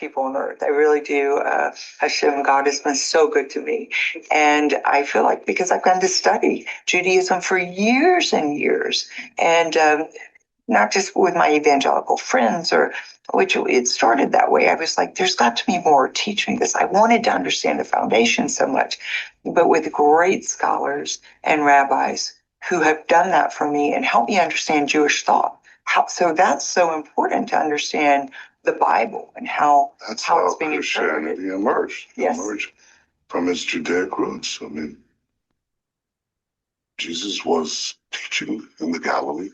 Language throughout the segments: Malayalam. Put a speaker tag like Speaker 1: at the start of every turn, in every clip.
Speaker 1: people on earth. I really do. Uh, Hashem, God has been so good to me. And I feel like because I've gone to study Judaism for years and years, and um, not just with my evangelical friends or which it started that way. I was like, there's got to be more. Teach me this. I wanted to understand the foundation so much, but with great scholars and rabbis who have done that for me and helped me understand Jewish thought. How, so that's so important to understand the Bible and how
Speaker 2: That's
Speaker 1: how
Speaker 2: how
Speaker 1: it's being interpreted.
Speaker 2: Christianity emerged.
Speaker 1: Yes.
Speaker 2: Emerged from its Judaic roots. I mean, Jesus was teaching in the Galilee.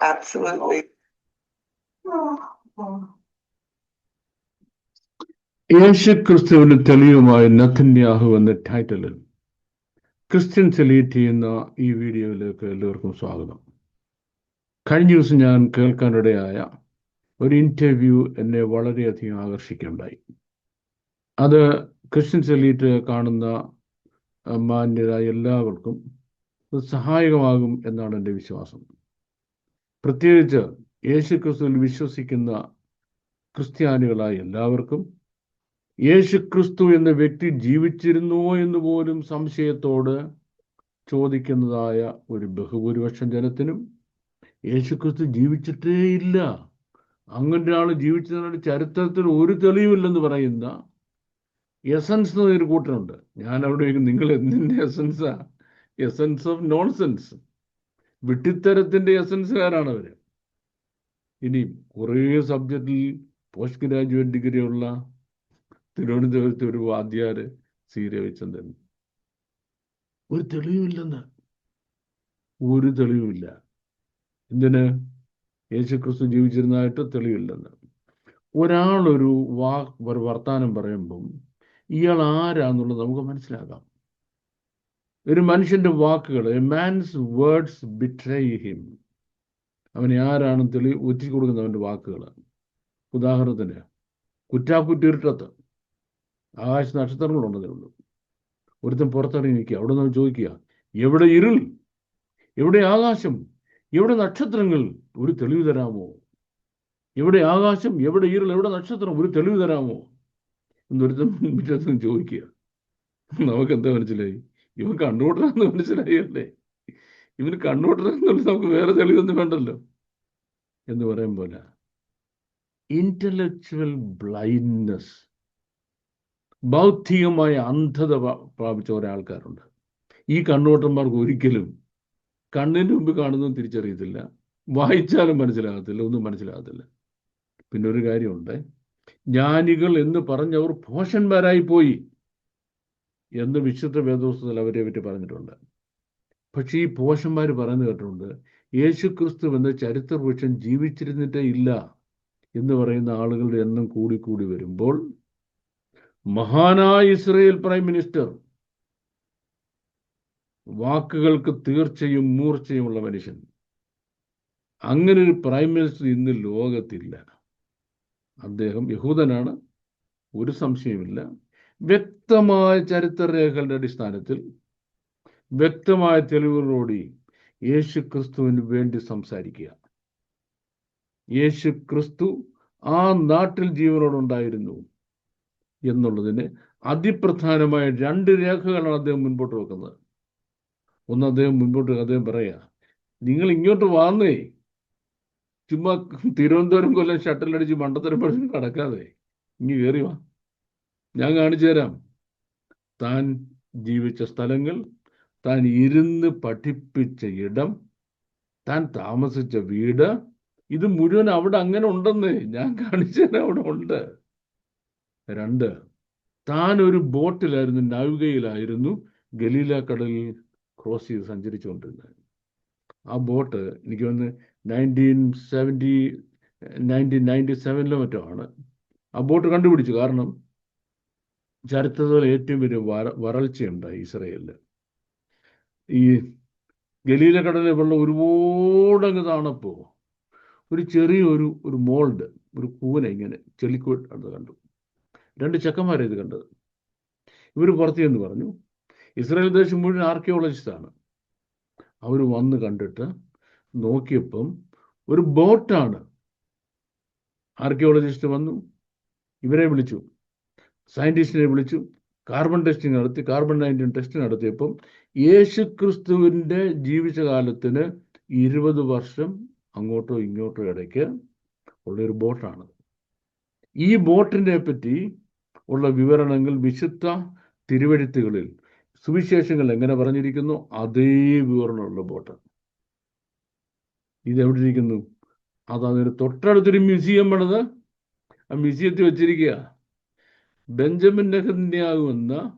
Speaker 1: Absolutely.
Speaker 3: യേശു ക്രിസ്തുവിന് തെളിവുമായി നഥന്യാഹു എന്ന ടൈറ്റിലിൽ ക്രിസ്ത്യൻ സെലീറ്റ് ചെയ്യുന്ന ഈ വീഡിയോയിലേക്ക് എല്ലാവർക്കും സ്വാഗതം കഴിഞ്ഞ ദിവസം ഞാൻ കേൾക്കാനിടയായ ഒരു ഇന്റർവ്യൂ എന്നെ വളരെയധികം ആകർഷിക്കുകയുണ്ടായി അത് ക്രിസ്ത്യൻ സെലീറ്റ് കാണുന്ന മാന്യരായ എല്ലാവർക്കും സഹായകമാകും എന്നാണ് എന്റെ വിശ്വാസം. പ്രത്യേകിച്ച് യേശു ക്രിസ്തുവിൽ വിശ്വസിക്കുന്ന ക്രിസ്ത്യാനികളായ എല്ലാവർക്കും യേശു ക്രിസ്തു എന്ന വ്യക്തി ജീവിച്ചിരുന്നുവോ എന്ന് പോലും സംശയത്തോട് ചോദിക്കുന്നതായ ഒരു ബഹുഭൂരിപക്ഷം ജനത്തിനും യേശു ക്രിസ്തു ജീവിച്ചിട്ടേ ഇല്ല അങ്ങനെ ഒരാൾ ജീവിച്ചതിനുള്ള ചരിത്രത്തിൽ ഒരു തെളിവില്ലെന്ന് പറയുന്ന എസൻസ് എന്നൊരു കൂട്ടരുണ്ട്. ഞാൻ അവിടെ നിങ്ങൾ എന്തിന്റെ എസൻസാ എസൻസ് ഓഫ് നോൺസെൻസ് വിട്ടിത്തരത്തിന്റെ എസൻസുകാരാണ് അവർ? ഇനി കുറേ സബ്ജക്റ്റിൽ പോസ്റ്റ് ഗ്രാജുവേറ്റ് ഡിഗ്രി ഉള്ള തിരുവനന്തപുരത്തെ ഒരു വാദ്യാര് സി രവിചന്ദ്രൻ ഒരു തെളിവുമില്ലെന്ന്. ഒരു തെളിവുമില്ല. എന്തിന്? യേശുക്രിസ്തു ജീവിച്ചിരുന്നതായിട്ട് തെളിവില്ലെന്ന് ഒരാളൊരു വാ ഒരു വർത്താനം പറയുമ്പം ഇയാൾ ആരാന്നുള്ളത് നമുക്ക് മനസ്സിലാക്കാം. ഒരു മനുഷ്യന്റെ വാക്കുകൾ a man's words betray him അവനെ ആരാണ് തെളി ഒറ്റി കൊടുക്കുന്നവന്റെ വാക്കുകൾ ഉദാഹരണത്തിന് കുറ്റാക്കുറ്റിരുട്ടത്ത് ആകാശ നക്ഷത്രങ്ങളുണ്ടെന്നുള്ളൂ ഒരുത്തൻ പുറത്തിറങ്ങി നിൽക്കുക. അവിടെ നിന്ന് ചോദിക്കുക എവിടെ ഇരുൾ? എവിടെ ആകാശം? എവിടെ നക്ഷത്രങ്ങൾ ഒരു തെളിവ് തരാമോ? എവിടെ ആകാശം എവിടെ ഇരുൾ എവിടെ നക്ഷത്രം ഒരു തെളിവ് തരാമോ? എന്നൊരുത്തൻ മുറ്റത്തും ചോദിക്കുക. നമുക്ക് എന്താ മനസ്സിലായി? ഇവൻ കണ്ണുകൂട്ടണമെന്ന് മനസ്സിലായി അല്ലേ? ഇവന് കണ്ണുകൂട്ടണമെന്നുള്ളത് നമുക്ക് വേറെ തെളിവൊന്നും വേണ്ടല്ലോ. എന്ന് പറയാൻ പോലെ ഇന്റലക്ച്വൽ ബ്ലൈൻഡ്നെസ് ബൗദ്ധികമായ അന്ധത പ്രാപിച്ച ഒരാൾക്കാരുണ്ട്. ഈ കണ്ണോട്ടന്മാർക്ക് ഒരിക്കലും കണ്ണിന് മുമ്പ് കാണുന്നതും തിരിച്ചറിയത്തില്ല. വായിച്ചാലും മനസ്സിലാകത്തില്ല ഒന്നും മനസ്സിലാകത്തില്ല. പിന്നെ ഒരു കാര്യമുണ്ട്. ജ്ഞാനികൾ എന്ന് പറഞ്ഞവർ ഭോഷന്മാരായി പോയി എന്ന് വിശുദ്ധ വേദോസ്തത്തിൽ അവരെ പറ്റി പറഞ്ഞിട്ടുണ്ട്. പക്ഷേ ഈ ഭോഷന്മാർ പറയുന്നത് കേട്ടിട്ടുണ്ട് യേശു ക്രിസ്തു എന്ന ചരിത്രപുരുഷൻ ജീവിച്ചിരുന്നിട്ടേ ഇല്ല എന്ന് പറയുന്ന ആളുകളുടെ എണ്ണം കൂടി കൂടി വരുമ്പോൾ മഹാനായ ഇസ്രയേൽ പ്രൈം മിനിസ്റ്റർ വാക്കുകൾക്ക് തീർച്ചയും മൂർച്ചയുമുള്ള മനുഷ്യൻ. അങ്ങനെ ഒരു പ്രൈം മിനിസ്റ്റർ ഇന്ന് ലോകത്തില്ല. അദ്ദേഹം യഹൂദനാണ്. ഒരു സംശയമില്ല വ്യക്തമായ ചരിത്രരേഖകളുടെ അടിസ്ഥാനത്തിൽ വ്യക്തമായ തെളിവുകളോടി യേശു ക്രിസ്തുവിന് വേണ്ടി സംസാരിക്കുക. യേശു ക്രിസ്തു ആ നാട്ടിൽ ജീവനോടുണ്ടായിരുന്നു എന്നുള്ളതിന് അതിപ്രധാനമായ രണ്ട് രേഖകളാണ് അദ്ദേഹം മുൻപോട്ട് വെക്കുന്നത്. ഒന്ന് അദ്ദേഹം മുൻപോട്ട് അദ്ദേഹം പറയുക നിങ്ങൾ ഇങ്ങോട്ട് വന്നേ. ചുമ്മാ തിരുവനന്തപുരം കൊല്ലം ഷട്ടിലടിച്ച് മണ്ടത്തരം പഠിച്ച് കടക്കാതെ ഇങ്ങ് കയറി വാ. ഞാൻ കാണിച്ചു തരാം. താൻ ജീവിച്ച സ്ഥലങ്ങൾ താൻ ഇരുന്ന് പഠിപ്പിച്ച ഇടം താൻ താമസിച്ച വീട് ഇത് മുഴുവൻ അവിടെ അങ്ങനെ ഉണ്ടെന്ന്. ഞാൻ കാണിച്ചു തരാം അവിടെ ഉണ്ട്. രണ്ട് താൻ ഒരു ബോട്ടിലായിരുന്നു നൗകയിലായിരുന്നു ഗലീല കടലിൽ ക്രോസ് ചെയ്ത് സഞ്ചരിച്ചുകൊണ്ടിരുന്നത്. ആ ബോട്ട് എനിക്ക് വന്ന് നയന്റീൻ സെവന്റി നയന്റീൻ നയന്റി സെവനിലോ മറ്റോ ആണ്. ആ ബോട്ട് കണ്ടുപിടിച്ചു. കാരണം ചരിത്രത്തിൽ ഏറ്റവും വലിയ വര വരൾച്ചയുണ്ടായി ഇസ്രയേലിൽ ഈ ഗലീല കടലിലെ വെള്ളം ഒരുപാട് അങ്ങ് താണപ്പോ ഒരു ചെറിയ ഒരു ഒരു മോൾഡ് ഒരു കൂന ഇങ്ങനെ ചെളിക്കൂട്ട് അത് കണ്ടു. രണ്ട് ചെക്കന്മാരെ ഇത് കണ്ടത്. ഇവർ പുറത്തു എന്ന് പറഞ്ഞു ഇസ്രായേൽ ദേശം മുഴുവൻ ആർക്കിയോളജിസ്റ്റാണ് അവർ വന്ന് കണ്ടിട്ട് നോക്കിയപ്പം ഒരു ബോട്ടാണ് ആർക്കിയോളജിസ്റ്റ് വന്നു. ഇവരെ വിളിച്ചു. സയന്റിസ്റ്റിനെ വിളിച്ചു. കാർബൺ ടെസ്റ്റിംഗ് നടത്തി കാർബൺ നയന്റീൻ ടെസ്റ്റ് നടത്തിയപ്പം യേശു ക്രിസ്തുവിന്റെ ജീവിച്ച കാലത്തിന് ഇരുപത് വർഷം അങ്ങോട്ടോ ഇങ്ങോട്ടോ ഇടയ്ക്ക് ഉള്ളൊരു ബോട്ടാണ് ഈ ബോട്ടിനെ പറ്റി ഉള്ള വിവരണങ്ങൾ വിശുദ്ധ തിരുവഴുത്തുകളിൽ സുവിശേഷങ്ങൾ എങ്ങനെ പറഞ്ഞിരിക്കുന്നു? അതേ വിവരണമുള്ള ബോട്ട്. ഇതെവിടെ ഇരിക്കുന്നു അത് അതിന് തൊട്ടടുത്തൊരു മ്യൂസിയം പണിത്. ആ മ്യൂസിയത്തിൽ വെച്ചിരിക്കുക. ബെഞ്ചമിൻ നെഹന്യാഹു എന്ന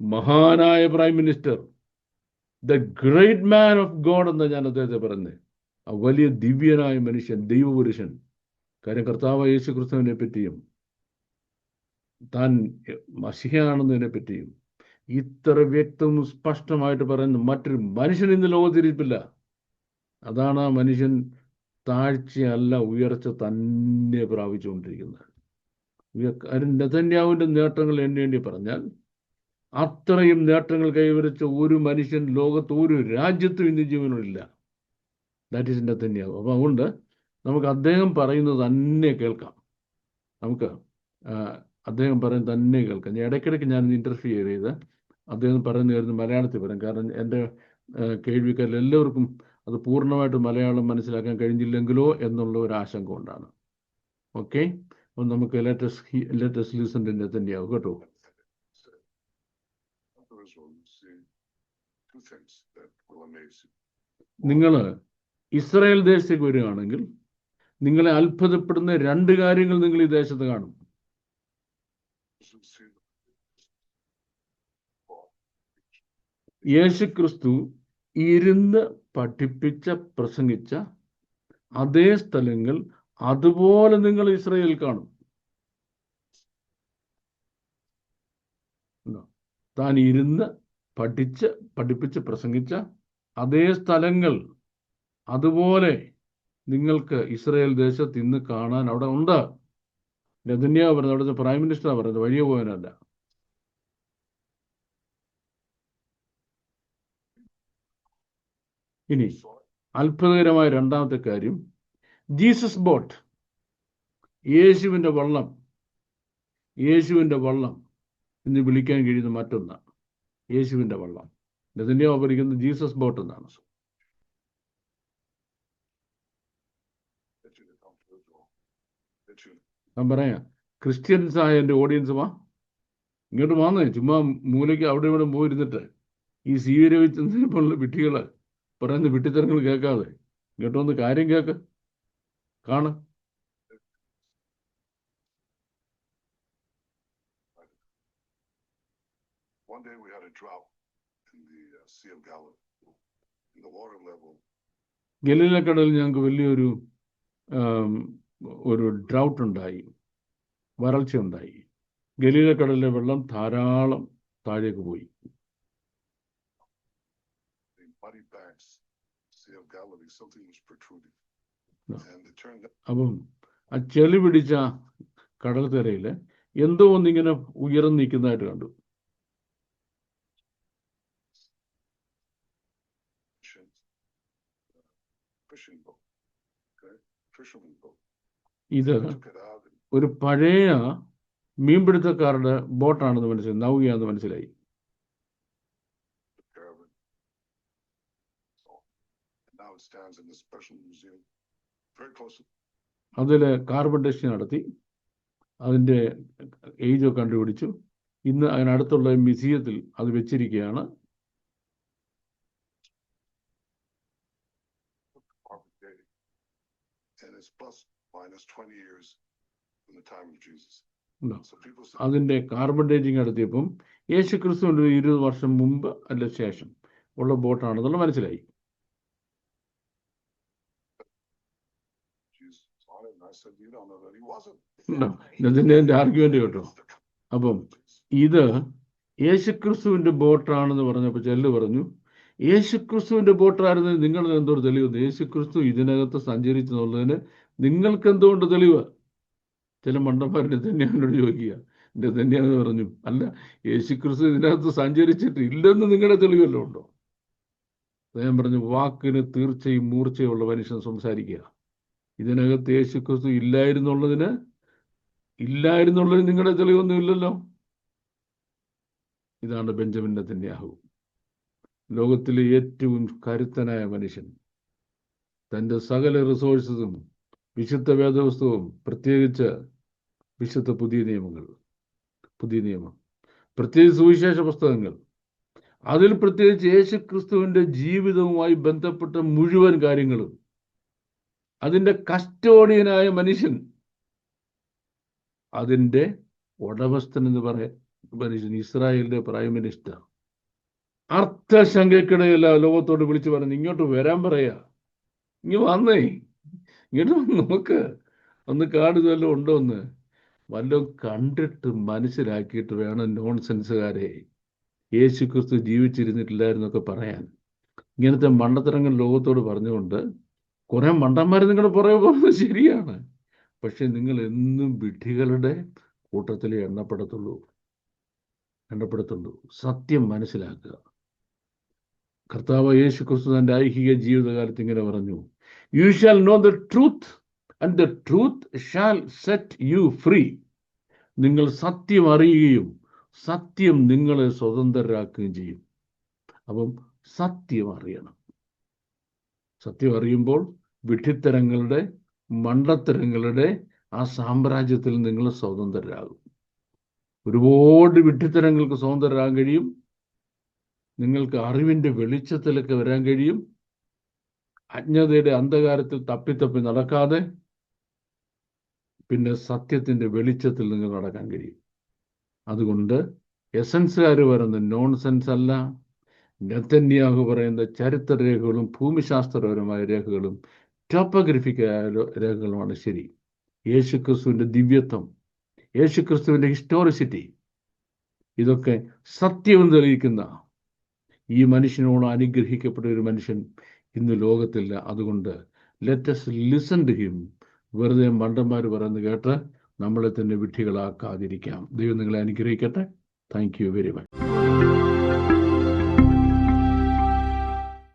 Speaker 3: മഹാനായ prime minister the great man of God എന്ന് ഞാൻ അദ്ദേഹത്തെ പറഞ്ഞത് ആ വലിയ ദിവ്യനായ മനുഷ്യൻ ദൈവപുരുഷൻ കാര്യം കർത്താവ് യേശു ക്രിസ്തുവിനെ പറ്റിയും താൻ മഷിഹയാണെന്നതിനെ പറ്റിയും ഇത്ര വ്യക്തവും സ്പഷ്ടമായിട്ട് പറയുന്ന മറ്റൊരു മനുഷ്യൻ ഇന്ന് ലോകത്തിരിപ്പില്ല അതാണ് ആ മനുഷ്യൻ താഴ്ചയല്ല ഉയർച്ച തന്നെ പ്രാപിച്ചുകൊണ്ടിരിക്കുന്നത്. നെതന്യാവിന്റെ നേട്ടങ്ങൾ എണ്ണേണ്ടി പറഞ്ഞാൽ അത്രയും നേട്ടങ്ങൾ കൈവരിച്ച ഒരു മനുഷ്യൻ ലോകത്ത് ഒരു രാജ്യത്തും ഇന്ന് ജീവനില്ല ദാറ്റ് ഈസ് നെതന്യാവ് അപ്പോൾ അതുകൊണ്ട് നമുക്ക് അദ്ദേഹം പറയുന്നത് തന്നെ കേൾക്കാം. നമുക്ക് അദ്ദേഹം പറയുന്നത് തന്നെ കേൾക്കാം. ഇടയ്ക്കിടയ്ക്ക് ഞാൻ ഇന്റർഫിയർ ചെയ്ത് അദ്ദേഹം പറയുന്ന കാര്യം മലയാളത്തിൽ പറയും കാരണം എന്റെ കേൾവിക്കാരിൽ എല്ലാവർക്കും അത് പൂർണമായിട്ട് മലയാളം മനസ്സിലാക്കാൻ കഴിഞ്ഞില്ലെങ്കിലോ എന്നുള്ള ഒരു ആശങ്ക കൊണ്ടാണ്. ഓക്കെ? അപ്പം നമുക്ക് ലേറ്റസ്റ്റ് ലേറ്റസ്റ്റ് ലിസൺ തന്നെയാവും കേട്ടോ. നിങ്ങൾ ഇസ്രായേൽ ദേശത്തേക്ക് വരികയാണെങ്കിൽ നിങ്ങളെ അത്ഭുതപ്പെടുന്ന രണ്ട് കാര്യങ്ങൾ നിങ്ങൾ ഈ ദേശത്ത് കാണും. യേശു ക്രിസ്തു ഇരുന്ന് പഠിപ്പിച്ച പ്രസംഗിച്ച അതേ സ്ഥലങ്ങൾ അതുപോലെ നിങ്ങൾ ഇസ്രയേൽ കാണും. താൻ ഇരുന്ന് പഠിച്ച് പഠിപ്പിച്ച് പ്രസംഗിച്ച അതേ സ്ഥലങ്ങൾ അതുപോലെ നിങ്ങൾക്ക് ഇസ്രയേൽ ദേശത്ത് ഇന്ന് കാണാൻ അവിടെ ഉണ്ട്. നെതന്യാവ് പറഞ്ഞത് അവിടുത്തെ പ്രൈം മിനിസ്റ്റർ പറയുന്നത് വഴിയെ പോകാനല്ല ഇനി അത്ഭുതകരമായ രണ്ടാമത്തെ കാര്യം. ജീസസ് ബോട്ട് യേശുവിന്റെ വള്ളം യേശുവിന്റെ വള്ളം എന്ന് വിളിക്കാൻ കഴിയുന്ന മറ്റൊന്നാണ് യേശുവിന്റെ വള്ളം. നെതന്യാവ് പഠിക്കുന്നത് ജീസസ് ബോട്ട് എന്നാണ്. ഞാൻ പറയാം ക്രിസ്ത്യൻസ് ആയ എന്റെ ഓഡിയൻസ് വാ. ഇങ്ങോട്ട് വന്നേ ചുമ്മാ മൂലയ്ക്ക് അവിടെ ഇവിടെ പോയിരുന്നിട്ട് ഈ സ്വീകരിച്ചതിനുള്ള വിട്ടികൾ പറയുന്ന വിട്ടിത്തരങ്ങൾ കേൾക്കാതെ. ഇങ്ങോട്ട് വന്ന് കാര്യം കേക്ക്. കാണ.
Speaker 2: One day we had a drought in the uh, Sea of Galilee. And the water level
Speaker 3: ഗലീലക്കടലിൽ ഞങ്ങൾക്ക് വലിയൊരു ഒരു ഡ്രൗട്ട് ഉണ്ടായി. വരൾച്ച ഉണ്ടായി. ഗലീലക്കടലിലെ വെള്ളം ധാരാളം താഴേക്ക് പോയി
Speaker 2: the muddy banks, Sea of Galilee,
Speaker 3: അപ്പം ആ ചെളി പിടിച്ച കടൽ തിരയിൽ എന്തോ ഒന്നിങ്ങനെ ഉയർന്നു നിൽക്കുന്നതായിട്ട് കണ്ടു. ഇത് ഒരു പഴയ മീൻപിടുത്തക്കാരുടെ ബോട്ടാണെന്ന് മനസ്സിലായി നൗകയാണെന്ന് മനസ്സിലായി. അതിൽ കാർബൺ ടെസ്റ്റ് നടത്തി. അതിന്റെ ഏജ് കണ്ടുപിടിച്ചു. ഇന്ന് അതിനടുത്തുള്ള മ്യൂസിയത്തിൽ അത് വെച്ചിരിക്കുകയാണ്. അതിന്റെ കാർബൺ ഡേറ്റിംഗ് നടത്തിയപ്പം യേശു ക്രിസ്തുവിന്റെ ഒരു ഇരുപത് വർഷം മുമ്പ് അല്ല ശേഷം ഉള്ള ബോട്ടാണെന്നുള്ള മനസ്സിലായി
Speaker 2: Jesus was on it, and I said, you don't know that he wasn't.
Speaker 3: ഉണ്ടോ? ഇതിന്റെ എന്റെ ആർഗ്യുമെന്റ് കേട്ടോ. അപ്പം ഇത് യേശുക്രിസ്തുവിന്റെ ബോട്ടാണെന്ന് പറഞ്ഞപ്പോൾ ചെല്ല് പറഞ്ഞു. യേശുക്രിസ്തുവിന്റെ ബോട്ടായിരുന്നു നിങ്ങൾ എന്തോ തെളിവ് യേശുക്രിസ്തു ഇതിനകത്ത് സഞ്ചരിച്ചു എന്നുള്ളതിന് നിങ്ങൾക്ക് എന്തുകൊണ്ട് തെളിവ്? ചില മണ്ടന്മാരുടെ തന്നെയാണോട് ചോദിക്കുക. എന്റെ തന്നെയാന്ന് പറഞ്ഞു. അല്ല യേശുക്രിസ്തു ഇതിനകത്ത് സഞ്ചരിച്ചിട്ട് ഇല്ലെന്ന് നിങ്ങളുടെ തെളിവല്ലോ ഉണ്ടോ? അദ്ദേഹം പറഞ്ഞു വാക്കിന് തീർച്ചയും മൂർച്ചയുള്ള മനുഷ്യൻ സംസാരിക്കുക. ഇതിനകത്ത് യേശുക്രിസ്തു ഇല്ലായിരുന്നുള്ളതിന് ഇല്ലായിരുന്നുള്ളതിന് നിങ്ങളുടെ തെളിവൊന്നും ഇല്ലല്ലോ. ഇതാണ് ബെഞ്ചമിൻ നെതന്യാഹു. ലോകത്തിലെ ഏറ്റവും കരുത്തനായ മനുഷ്യൻ. തന്റെ സകല റിസോഴ്സസും വിശുദ്ധ വേദവസ്തുവും പ്രത്യേകിച്ച് വിശുദ്ധ പുതിയ നിയമങ്ങൾ പുതിയ നിയമം പ്രത്യേകിച്ച് സുവിശേഷ പുസ്തകങ്ങൾ. അതിൽ പ്രത്യേകിച്ച് യേശു ക്രിസ്തുവിന്റെ ജീവിതവുമായി ബന്ധപ്പെട്ട മുഴുവൻ കാര്യങ്ങളും അതിന്റെ കസ്റ്റോഡിയനായ മനുഷ്യൻ. അതിന്റെ ഉടമസ്ഥൻ എന്ന് പറയാൻ മനുഷ്യൻ ഇസ്രായേലിന്റെ പ്രൈം മിനിസ്റ്റർ. അർത്ഥശങ്കയ്ക്കിടയില്ല ലോകത്തോട് വിളിച്ചു പറഞ്ഞു ഇങ്ങോട്ട് വരാൻ പറയാ. ഇങ്ങ് വന്നേ. ഇങ്ങോട്ട് നമുക്ക് ഒന്ന് വല്ലതും ഉണ്ടോ ഒന്ന് വല്ലതും കണ്ടിട്ട് മനസ്സിലാക്കിയിട്ട് വേണം നോൺസെൻസുകാരെ. യേശു ക്രിസ്തു ജീവിച്ചിരുന്നിട്ടില്ലായിരുന്നൊക്കെ പറയാൻ. ഇങ്ങനത്തെ മണ്ടത്തരങ്ങൾ ലോകത്തോട് പറഞ്ഞുകൊണ്ട് കുറെ മണ്ടന്മാർ നിങ്ങളുടെ പുറകെ പോകുന്നത് ശരിയാണ്. പക്ഷെ നിങ്ങൾ എന്നും വിഡ്ഢികളുടെ കൂട്ടത്തിൽ എണ്ണപ്പെടത്തുള്ളൂ. എണ്ണപ്പെടത്തുള്ളൂ. സത്യം മനസ്സിലാക്കുക. കർത്താവ് യേശു ക്രിസ്തു തന്റെ ഐഹിക ജീവിതകാലത്ത് ഇങ്ങനെ പറഞ്ഞു. You shall know the truth and the truth shall set you free നിങ്ങൾ സത്യം അറിയുകയും സത്യം നിങ്ങളെ സ്വതന്ത്രരാക്കുകയും ചെയ്യും. അപ്പം സത്യം അറിയണം. സത്യം അറിയുമ്പോൾ വിഡ്ഢിത്തരങ്ങളുടെ മണ്ടത്തരങ്ങളുടെ ആ സാമ്രാജ്യത്തിൽ നിങ്ങൾ സ്വതന്ത്രരാകും. ഒരുപാട് വിഡ്ഢിത്തരങ്ങൾക്ക് സ്വതന്ത്രരാകാൻ കഴിയും. നിങ്ങൾക്ക് അറിവിന്റെ വെളിച്ചത്തിലൊക്കെ വരാൻ കഴിയും. അജ്ഞതയുടെ അന്ധകാരത്തിൽ തപ്പിത്തപ്പി നടക്കാതെ പിന്നെ സത്യത്തിന്റെ വെളിച്ചത്തിൽ നിങ്ങൾ നടക്കാൻ കഴിയും. അതുകൊണ്ട് എസൻസുകാർ പറയുന്ന നോൺസെൻസ് അല്ല. നെത്തന്യാഹു പറയുന്ന ചരിത്ര രേഖകളും ഭൂമിശാസ്ത്രപരമായ രേഖകളും ടോപ്പോഗ്രഫിക്കായ രേഖകളുമാണ് ശരി. യേശുക്രിസ്തുവിന്റെ ദിവ്യത്വം യേശുക്രിസ്തുവിന്റെ ഹിസ്റ്റോറിസിറ്റി ഇതൊക്കെ സത്യം തെളിയിക്കുന്ന ഈ മനുഷ്യനോട് അനുഗ്രഹിക്കപ്പെട്ട ഒരു മനുഷ്യൻ ഇന്ന് ലോകത്തില്ല. അതുകൊണ്ട് ലെറ്റസ് ലിസൺ ടു ഹിം വെറുതെ മണ്ടന്മാർ പറയുന്നത് കേട്ട് നമ്മളെ തന്നെ വിഡ്ഢികളാക്കാതിരിക്കാം. ദൈവം നിങ്ങളെ അനുഗ്രഹിക്കട്ടെ. Thank you very much